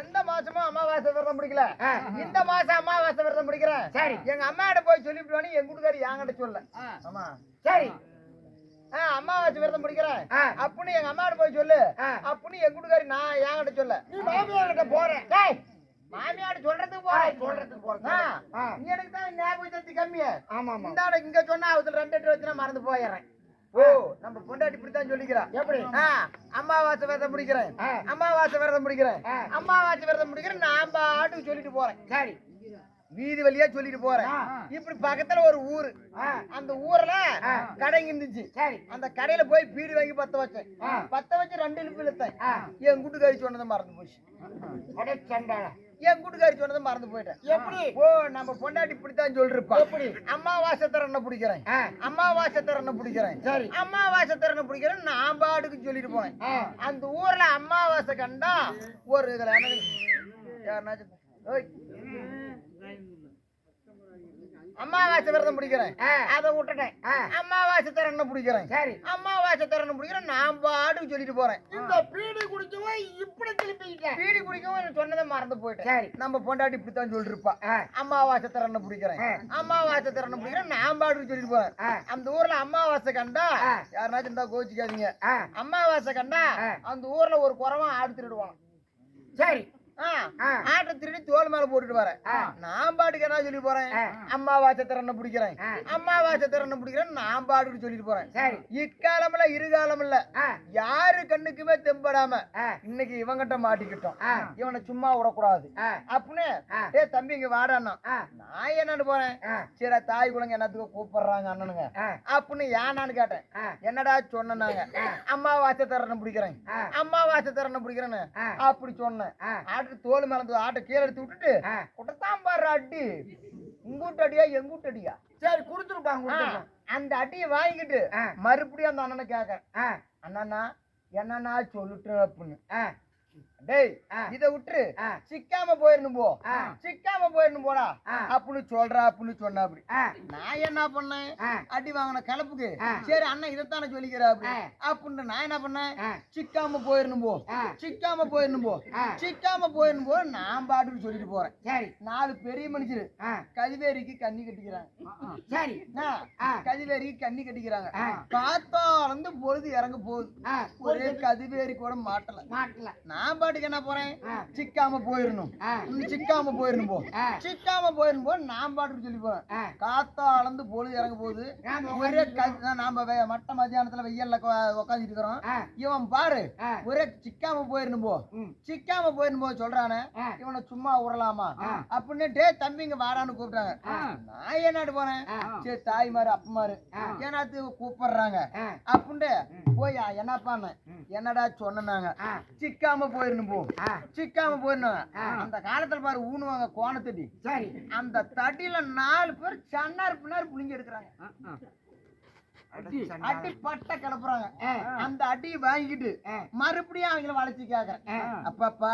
எந்த மாசமும் அமாவாசை விரதம் பிடிக்கல. இந்த மாசம் அமாவாசை விரதம் பிடிக்கிறேன். சரி. எங்க அம்மாட்ட போய் சொல்லிட்டு வாணி எங்க வீட்டுக்காரி என்கிட்ட சொல்ல. ஆமா. சரி. ஆ, அமாவாசை விரதம் பிடிக்கிறேன். அப்படின்னு எங்க அம்மாட்ட போய் சொல்லு. அப்படின்னு எங்க வீட்டுக்காரி நான் என்கிட்ட சொல்ல. நீ மாமியார்கிட்ட போற. டேய் மாமியார் சொல்றதுக்கு போறேன் சொல்றதுக்கு போறேன். நீ எனக்கு தான் ஞாபகம் சக்தி கம்மியா. ஆமா இந்தாட இங்க சொன்னா அவத்துல ரெண்டு எட்டு வச்சுனா மறந்து போயிடுறேன். ஓ நம்ம பொண்டாட்டி இப்படித்தான் சொல்லிக்கிறா எப்படி? ஆ, அமாவாசை விரதம் பிடிக்கிறேன் ஆ. அமாவாசை விரதம் பிடிக்கிறேன் ஆ. அமாவாசை விரதம் பிடிக்கிறேன் நான் பாட்டுக்கு சொல்லிட்டு போறேன் சரி வீதி வழியா சொல்லிட்டு போறேன். இப்படி பக்கத்துல ஒரு ஊரு. அந்த ஊர்ல. கடை இருந்துச்சு அந்த கடையில போய் பீடி வாங்கி பத்த வச்சேன். பத்த வச்சு ரெண்டு இழுப்பு இழுத்தேன். என் கூட்டுக்காரி சொன்னதை மறந்து போச்சு என் கூட்டுக்காரி சொன்னதை மறந்து போயிட்டேன் எப்படி? ஓ நம்ம பொண்டாட்டி இப்படித்தான் சொல்லிருப்பா எப்படி? அம்மாவாசை தரனை பிடிக்கிறேன். அம்மாவாசை தரனை பிடிக்கிறேன் சரி. அம்மாவாசை தரனை பிடிக்கிறேன் நான் பாட்டுக்கு சொல்லிட்டு போனேன். அந்த ஊர்ல அம்மாவாசை கண்டா ஒரு இதுல. அம்மாவாசை விரதம் பிடிக்கிறேன். அதை விட்டுட்டேன். அம்மாவாசை தரனை பிடிக்கிறேன் சரி அம்மாவாசை தரனை பிடிக்கிறேன் நான் பாட்டுக்கு சொல்லிட்டு போறேன் இந்த பீடி குடிச்சவன் இப்படி திருப்பிக்கிட்டேன் பீடி குடிக்கவும் சொன்னதை மறந்து போயிட்டேன் சரி நம்ம பொண்டாட்டி இப்படித்தான் சொல்லிருப்பா. அமாவாசை திறனை பிடிக்கிறேன். அமாவாசை திறனை பிடிக்கிறேன் நான் பாட்டுக்கு சொல்லிட்டு போறேன். அந்த ஊர்ல அமாவாசை கண்டா. யாருனாச்சும் இருந்தா கோச்சிக்காதீங்க ஆ. அமாவாசை கண்டா. அந்த ஊர்ல ஒரு குறவன் ஆடு திருடுவான் சரி. ஆட்டை திருடி தோல் மேல போட்டுட்டு வரேன். நான் பாட்டுக்கு என்ன சொல்லி போறேன் ஆ. அமாவாசை திறனை பிடிக்கிறேன் ஆ. அமாவாசை திறனை பிடிக்கிறேன் நான் பாட்டுக்கு சொல்லிட்டு போறேன் இக்காலம் இல்ல இருகாலம் இல்ல. யாரு கண்ணுக்குமே தெம்படாம. இன்னைக்கு இவங்கிட்ட மாட்டிக்கிட்டோம். இவனை சும்மா விடக்கூடாது. அப்படின்னு. ஏ தம்பி இங்க வாடான்னா. நான் என்னன்னு போறேன். சரி தாய் குழந்தை என்னத்துக்கு கூப்பிடுறாங்க அண்ணனுங்க. அப்படின்னு ஏனான்னு கேட்டேன். என்னடா சொன்னாங்க அம்மாவாசை தரணும் பிடிக்கிறேன் ஆ. அம்மாவாசை தரணும் பிடிக்கிறேன்னு. அப்படி சொன்னேன். ஆட்டு தோல் மேல ஆட்டை கீழே எடுத்து விட்டுட்டு. குட்டத்தான் பாரு அடி. உங்கூட்டு அடியா எங்கூட்டு அடியா சரி கொடுத்துருப்பாங்க அந்த அடியை வாங்கிட்டு. மறுபடியும் அந்த அண்ணனை கேட்கறேன். ஆ. அண்ணனா என்னன்னா சொல்லிட்டு அப்படின்னு. டேய். இத விட்டுரு. ஆ. சிக்காம போயிடணும் போ. ஆ. சிக்காம போயிடணும் போடா. ஆ. அப்படின்னு சொல்றா அப்படின்னு சொன்னா அப்படி. நான் என்ன பண்ணேன். அடி வாங்கின கலப்புக்கு. சரி அண்ணன் இதைத்தானே சொல்லிக்கிறா அப்படி. ஆ. அப்படின்னு நான் என்ன பண்ணேன். சிக்காம போயிடணும் போ. ஆ. சிக்காம போயிடணும் போ. சிக்காம போயிடணும் போ. நான் பாட்டுக்கு சொல்லிட்டு போறேன். சரி. நாலு பெரிய மனுஷரு. கதிவேரிக்கு கண்ணி கட்டிக்கிறாங்க. சரி. கதிவேரிக்கு கண்ணி கட்டிக்கிறாங்க. ஆ. காத்தாலந்து பொழுது இறங்க போகுது. ஒரே கதிவேரி கூட மாட்டல. மாட்டல. நான் பாட்டுக்கு என்ன போறேன். சிக்காம போயிடணும் சிக்காம போயிடணும் போ. சிக்காம போயிடணும் போ. நான் பாட்டுக்கு சொல்லி போறேன். காத்தா அளந்து பொழுது இறங்க போகுது. ஒரே நாம மட்ட மத்தியானத்துல வெயில்ல உட்காந்துட்டு இருக்கிறோம். இவன் பாரு ஒரே சிக்காம போயிடணும் போ. சிக்காம போயிடணும் போ சொல்றானே. இவனை சும்மா விடலாமா. அப்படின்னு டே தம்பி இங்க வாடான்னு கூப்பிட்டாங்க. நான் என்னட்டு போனேன் ஆ. சரி தாய்மாரு அப்பமாரு ஆ. ஏன்னாத்து கூப்பிடுறாங்க? அப்படின்ட்டு போய் என்னப்பான்னு. என்னடா சொன்னாங்க சிக்காம போயிடணும் போ. ஆ. சிக்காம போயிடணும். அந்த காலத்துல பாரு ஊனுவாங்க கோணத்தடி. சரி. அந்த தடியில நாலு பேர் சன்னார் பின்னார் புளிஞ்சு எடுக்கிறாங்க. அடி பட்ட கிளப்புறாங்க. அந்த அடியை வாங்கிட்டு. மறுபடியும் அவங்கள வளைச்சு கேக்குறேன். அப்பாப்பா.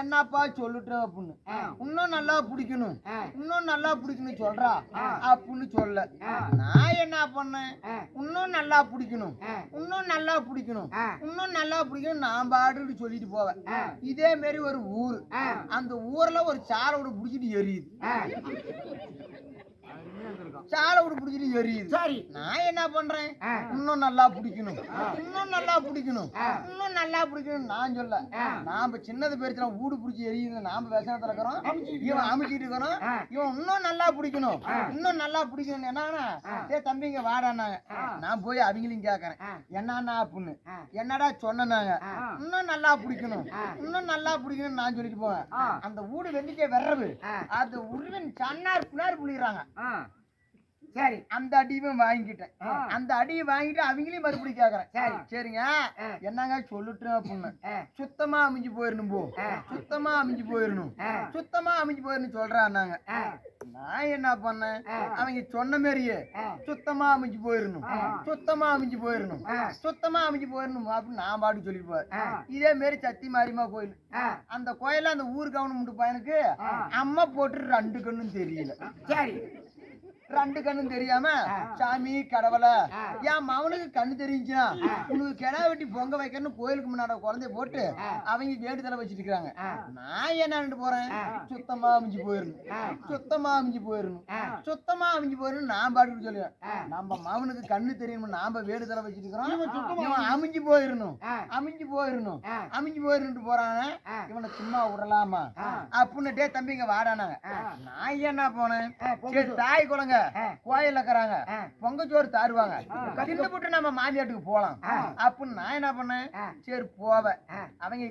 என்னப்பா சொல்லிட்டு அப்படின்னு. இன்னும் நல்லா பிடிக்கணும். இன்னும் நல்லா பிடிக்கணும் சொல்றா. அப்படின்னு சொல்ல. நான் என்ன பண்ணேன். இன்னும் நல்லா பிடிக்கணும். இன்னும் நல்லா பிடிக்கணும். இன்னும் நல்லா பிடிக்கணும் நான் பாட்டுட்டு சொல்லிட்டு போவேன். இதே மாதிரி ஒரு ஊர். அந்த ஊர்ல ஒரு சாலை விட பிடிச்சிட்டு எரியுது சாலை விட பிடிச்சிட்டு எரியுது சரி நான் என்ன பண்றேன். இன்னும் நல்லா பிடிக்கணும் இன்னும் நல்லா பிடிக்கணும். இன்னும் நல்லா பிடிக்கணும் நான் சொல்ல. நாம சின்னது பேருச்சுனா ஊடு பிடிச்சி எரியுது நாம விஷயத்துல இருக்கிறோம் இவன் அமைச்சிட்டு இருக்கிறோம். இவன் இன்னும் நல்லா பிடிக்கணும். இன்னும் நல்லா பிடிக்கணும் என்னன்னா. ஏ தம்பிங்க வாடானாங்க. நான் போய் அவங்களையும் கேட்கறேன் ஆ. என்னன்னா அப்படின்னு. என்னடா சொன்னாங்க. இன்னும் நல்லா பிடிக்கணும். இன்னும் நல்லா பிடிக்கணும் நான் சொல்லிட்டு போவேன். அந்த ஊடு வெண்டிக்கே வர்றது. அது உருவன் சன்னார் பின்னார் புளிகிறாங்க சரி அந்த அடியும் வாங்கிட்டேன். அந்த அடியை வாங்கிட்டு அவங்களையும் மறுபடியும் கேக்குறேன் சரி. சரிங்க. என்னங்க சொல்லிட்டு அப்படின்னு. சுத்தமா அமைஞ்சு போயிடணும் போ. சுத்தமா அமைஞ்சு போயிடணும். சுத்தமா அமைஞ்சு போயிடணும் சொல்றான்னாங்க ஆ நான் என்ன பண்ணேன். அவங்க சொன்ன மாதிரியே. சுத்தமா அமைஞ்சு போயிடணும். சுத்தமா அமைஞ்சு போயிடணும். சுத்தமா அமைஞ்சு போயிடணும் அப்படின்னு நான் பாட்டு சொல்லிட்டு போறேன். இதே மாரி சத்தி மாரியம்மா கோயில் அந்த கோயில்ல அந்த ஊர் கவர்மெண்ட் பையனுக்கு. அம்மா போட்டு ரெண்டு கண்ணும் தெரியல சரி ரெண்டு கண்ணும் தெரியாம சாமி கடவுளை. என் மவனுக்கு கண்ணு தெரிஞ்சுனா உனக்கு கிடா வெட்டி பொங்க வைக்கணும்னு கோயிலுக்கு முன்னாடி குழந்தைய போட்டு அவங்க வேண்டுதலை வச்சிட்டு இருக்காங்க நான் என்ன போறேன்? சுத்தமா அமைஞ்சு போயிடணும் சுத்தமா அமைஞ்சு போயிடணும் சுத்தமா அமைஞ்சு போயிடணும் நான் பாட்டுக்கு சொல்லுவேன். நம்ம மவனுக்கு கண்ணு தெரியணும் நாம வேண்டுதலை வச்சிட்டு இருக்கிறோம். இவன் அமைஞ்சு போயிடணும் அமைஞ்சு போயிடணும் அமைஞ்சு போயிருந்து போறானே இவனை சும்மா விடலாமா? அப்படின்னு டே தம்பிங்க வாடானாங்க. நான் என்ன போனேன்? தாய் குழங்க கோயில்ல இருக்கிறாங்க. பொங்கச்சோறு தாருவாங்க. தின்னு போட்டு நம்ம மாமியாட்டுக்கு போலாம் அப்படின்னு நான் என்ன பண்ணேன்? சரி போவேன் அவங்க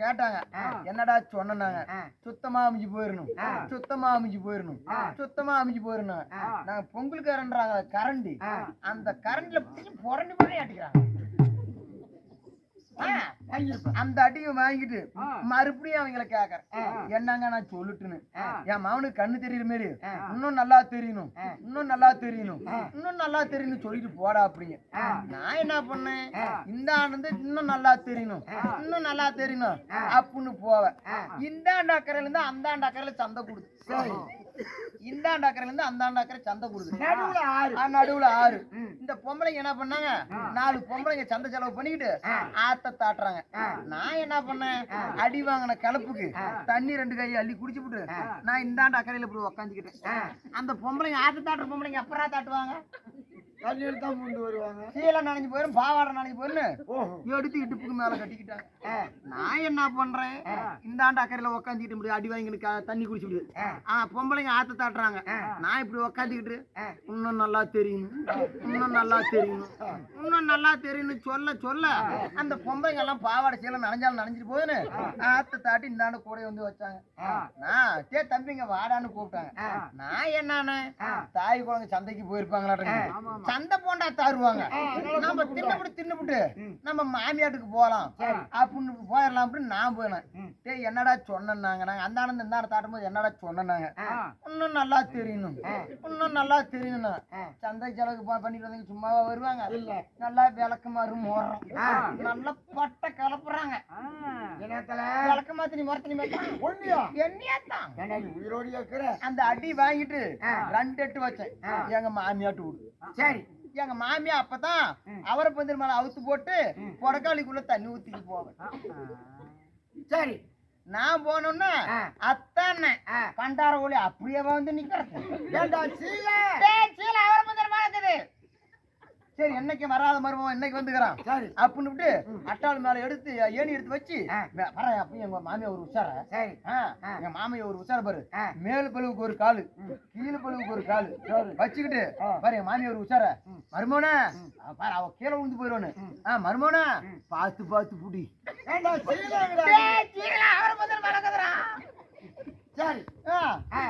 கேட்டாங்க. என்னடா சொன்னாங்க சுத்தமா அமைஞ்சு போயிடணும் சுத்தமா அமைஞ்சு போயிடணும் சுத்தமா அமைஞ்சு போயிடணும் நாங்க பொங்கலுக்காரன்றாங்க கரண்டி. அந்த கரண்ட்ல புரண்டு புரண்டி அடிக்கிறாங்க ஆ, அந்த அடியை வாங்கிட்டு மறுபடியும் அவங்கள கேக்குறேன் என்னங்க நான் சொல்லிட்டுன்னு. என் மவனுக்கு கண்ணு தெரியுற மாதிரி இன்னும் நல்லா தெரியணும். இன்னும் நல்லா தெரியணும். இன்னும் நல்லா தெரியணும் சொல்லிட்டு போடா அப்படிங்க. நான் என்ன பண்ணேன்? இந்த ஆண்டு இன்னும் நல்லா தெரியணும். இன்னும் நல்லா தெரியணும் அப்படின்னு போவேன். இந்த ஆண்டு அக்கறையில இருந்து அந்த ஆண்டு அக்கறையில சந்தை கொடுத்து. இந்த ஆண்டு அக்கறையில இருந்து அந்த ஆண்டு அக்கறை சந்தை கொடுத்து நடுவுல ஆறு. நடுவுல ஆறு. இந்த பொம்பளைங்க என்ன பண்ணாங்க? நாலு பொம்பளைங்க சந்தை செலவு பண்ணிக்கிட்டு ஆத்த தாட்டுறாங்க. நான் என்ன பண்ணேன்? அடி வாங்கின கலப்புக்கு தண்ணி ரெண்டு கை அள்ளி குடிச்சுப்புட்டு நான் இந்தாண்ட அக்கறையில இப்படி உக்காந்துக்கிட்டேன். அந்த பொம்பளைங்க ஆத்த தாட்டுற பொம்பளைங்க எப்பரா தாட்டுவாங்க? தண்ணி எடுத்தா முண்டு வருவாங்க. சீலை நனைஞ்சு போயிரும் பாவாடை நனைஞ்சு போயிரும் ஓஹோ. எடுத்து இடுப்புக்கு மேல கட்டிக்கிட்டாங்க. நான் என்ன பண்றேன்? இந்தாண்ட அக்கறையில உக்காந்துக்கிட்டு இப்படி அடி வாங்கி க- தண்ணி குடிச்சுட்டு ஆ. பொம்பளைங்க ஆத்த தாட்டுறாங்க. நான் இப்படி உக்காந்துக்கிட்டு இன்னும் நல்லா தெரியணும் இன்னும் நல்லா தெரியணும் இன்னும் நல்லா தெரியணும் சொல்ல சொல்ல அந்த பொம்பளைங்க எல்லாம் பாவாடை சீலை நனைஞ்சாலும் நனைஞ்சிட்டு போதுன்னு ஆத்த தாட்டி இந்தாண்ட கூட வந்து வச்சாங்க. நான் சே தம்பிங்க வாடான்னு கூப்பிட்டாங்க. நான் என்னன்னு? தாய் குழந்தை சந்தைக்கு போயிருப்பாங்களாட்டம் சந்தை போண்டா தாருவாங்க. நம்ம தின்னுபிட்டு தின்னுபிட்டு நம்ம மாமியாட்டுக்கு போலாம் அப்படின்னு போயிடலாம் அப்படின்னு நான் போனேன் டேய் என்னடா சொன்னாங்க நாங்க அந்த ஆனந்த இந்த தாட்டும் போது என்னடா சொன்னாங்க இன்னும் நல்லா தெரியணும். இன்னும் நல்லா தெரியணும் சந்தை செலவுக்கு பண்ணிட்டு வந்தீங்க சும்மாவா வருவாங்க. நல்லா விளக்கு மாறு மோறோம் நல்லா பட்டை கலப்புறாங்க. விளக்கு மாத்தினி மரத்தினி என்னையாத்தான் உயிரோடு அந்த அடி வாங்கிட்டு ரெண்டு எட்டு வச்சேன். எங்க மாமியாட்டு விடு. சரி. எங்க மாமியா அப்பதான் அவரை பந்தல் மேல அவுத்து போட்டு புடக்காளிக்குள்ள தண்ணி ஊத்திட்டு போவேன். சரி. நான் போனோன்னா ஆ. அத்தானே கண்டார ஒளி அப்படியே வந்து நிக்கிறது. ஏண்டா சீல? சீலை அவரை பந்தல் மேல இருக்குது. சரி என்னைக்கு வராத மருமகன் என்னைக்கு வந்துக்கிறான். சரி. அப்படின்னு விட்டு அட்டாள் மேல எடுத்து ஏணி எடுத்து வச்சு ஆ. வரேன் அப்பயும் எங்க மாமியா ஒரு உஷார. சரி. எங்க மாமியா ஒரு உஷார பாரு. மேல் பழுவுக்கு ஒரு காலு கீழ் பழுவுக்கு ஒரு காலு. வச்சுக்கிட்டு பாரு என் மாமியா ஒரு உஷார. மருமோனே பாரு அவ கீழே விழுந்து போயிடுவானு ஆ மருமோனே பார்த்து பார்த்து புடி. சரி.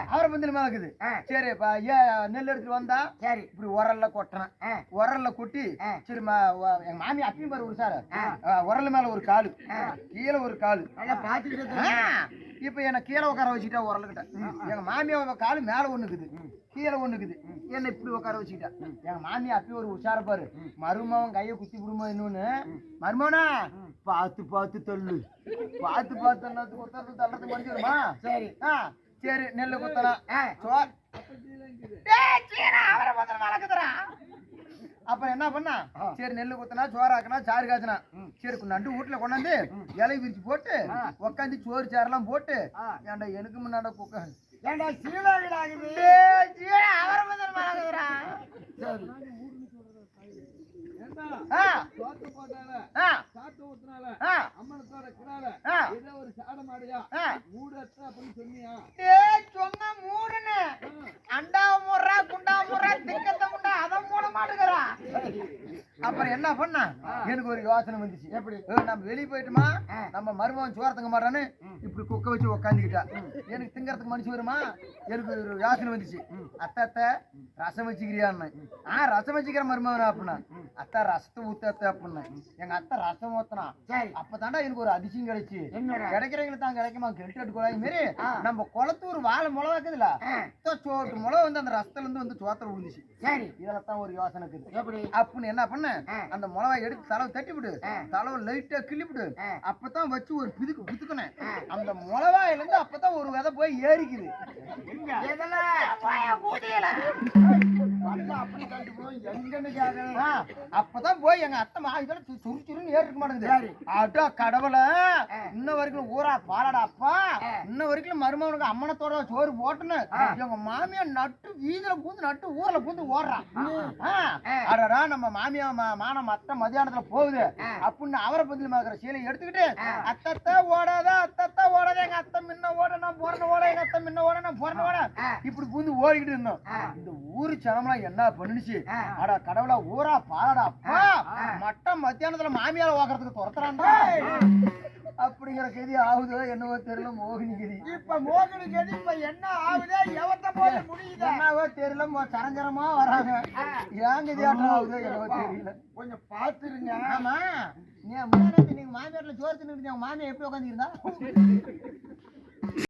அவரை பந்தல் மேல இருக்குது ஆ. சரி இப்ப ஏ நெல் எடுத்துட்டு வந்தா சரி. இப்படி உரல்ல கொட்டுறேன். ஆ. உரல்ல கொட்டி ஆ. சரி ம- வ- எங்க மாமி அப்பயும் பாரு ஒரு சார். உரல் மேல ஒரு காலு. கீழே ஒரு காலு. இப்ப என்ன கீழே உட்கார வச்சுட்டா உரலுக்கிட்ட எங்க மாமியா காலு மேல ஒண்ணுக்குது கீழே ஒண்ணுக்குது என்ன இப்படி உட்கார வச்சுக்கிட்டா. எங்க மாமியா அப்பயும் ஒரு உஷார பாரு. மருமவன் கையை குத்தி விடுமோ இன்னொன்னு மருமவனா பார்த்து பார்த்து தள்ளு. பார்த்து பார்த்து தள்ளது குத்தறது தள்ளது முடிஞ்சிருமா சரி. ஆ. சரி நெல்லு குத்தலாம். அப்புறம் என்ன பண்ணா? சரி நெல்லு குத்தினா சோறாக்குனா சாறு காய்ச்சினா. சரி நண்டு வீட்டுல கொண்டாந்து இலை விரிச்சு போட்டு உக்காந்து சோறு சேரெல்லாம் போட்டு ஏன்டா எனக்கு முன்னாட குக்க ஏண்டா அவரை. சரி. ஆ, ஆ, சாத்து ஊத்துனால அம்மனத்தோட கிடால ஏதோ ஒரு சாட மாடியா ஆ. மூடு எத்தனை அப்படின்னு சொன்னியா? டேய், சொன்னா மூடுன்னு. அண்டாவை மூடுறா, குண்டாவை மூடுறா, திக்கத்தை முண்டா, அதை மூட மாட்டேங்கிறா. அப்புறம் என்ன பண்ணா? எனக்கு ஒரு யோசனை வந்துச்சு. எப்படி? நம்ம வெளியே போயிட்டுமா? நம்ம மருமகன் சோறு தங்க மாட்டான்னு இப்படி குக்க வச்சு உக்காந்துக்கிட்டா. எனக்கு திங்கறதுக்கு மனுஷன் வருமா? எனக்கு ஒரு யோசனை வந்துச்சு. அத்தை அத்தை ரசம் வச்சுக்கிறியான்னு. ஆ ரசம் வச்சுக்கிற மருமகன் அப்படின்னா. அத்தை ரசத்தை ஊத்த அத்தை அப்படின்னா. எங்க அத்தை ரசம் ஊத்தினா சரி. அப்பதான்டா எனக்கு ஒரு அதிசயம் கிடைச்சு. கிடைக்கிறவங்களுக்கு தான் கிடைக்குமா? கெல்டட் குழாய் மாரி நம்ம குளத்தூர் வாழை முளை இருக்குதுல சோட்டு முளை வந்து அந்த ரசத்துல இருந்து வந்து சோத்துல விழுந்துச்சு. சரி. இதுல தான் ஒரு யோசனை இருக்குது. அப்படின்னு என்ன பண்ண. அந்த மிளகா எடுத்து தலவை தட்டி விடு ஆ. தலவை லைட்டா கிள்ளி விடு. அப்பதான் வச்சு ஒரு பிதுக்கு பிதுக்குனேன். அந்த மிளகாயில இருந்து அப்பதான் ஒரு விதை போய் ஏறிக்குது. எதுல? அப்பதான் போய் எங்க அத்தை மாவில சுரு சுருன்னு ஏறி இருக்க சரி. மாட்டேங்குது அட்டா கடவுளை இன்ன வரைக்கும் ஊரா பாலடா அப்பா. இன்ன வரைக்கும் மருமகனுக்கு அம்மனத்தோட சோறு போட்டுன்னு எங்க மாமியா நட்டு வீதியில பூந்து நட்டு ஊர்ல பூந்து ஓடுறான் அடடா நம்ம மாமியா மானம் அத்தை மதியானத்துல போகுது. அப்படின்னு அவரை பதில் மாக்குற சீலை எடுத்துக்கிட்டு அத்தத்தை ஓடாத அத்தத்தை ஓடாத எங்க அத்தை முன்ன ஓட நான் போறன ஓட எங்க அத்தை முன்ன ஓட நான் போறன ஓட இப்படி பூந்து ஓடிக்கிட்டு இருந்தோம். இந்த ஊரு சனம்லாம் என்ன பண்ணுச்சு? அட கடவுளா ஊரா அப்பா மட்டம் மத்தியானத்துல மாமியால ஓக்கறதுக்கு துரத்துறான்டா. அப்படிங்கிற கதி ஆகுதோ என்னவோ தெரியல மோகினி கதி. இப்ப மோகனு கேட்டு இப்ப என்ன ஆகுதே எவத்த போய் முடியுதே. என்னவோ தெரியல சரஞ்சரமா வராங்க. ஏன் கதி ஆட்டம் ஆகுதோ என்னவோ தெரியல. கொஞ்சம் பாத்துருங்க. ஆமா. நீ முன்னாடி நீங்க மாமியார்ல சோறு தின்னு மாமியா எப்படி உட்காந்துருந்தா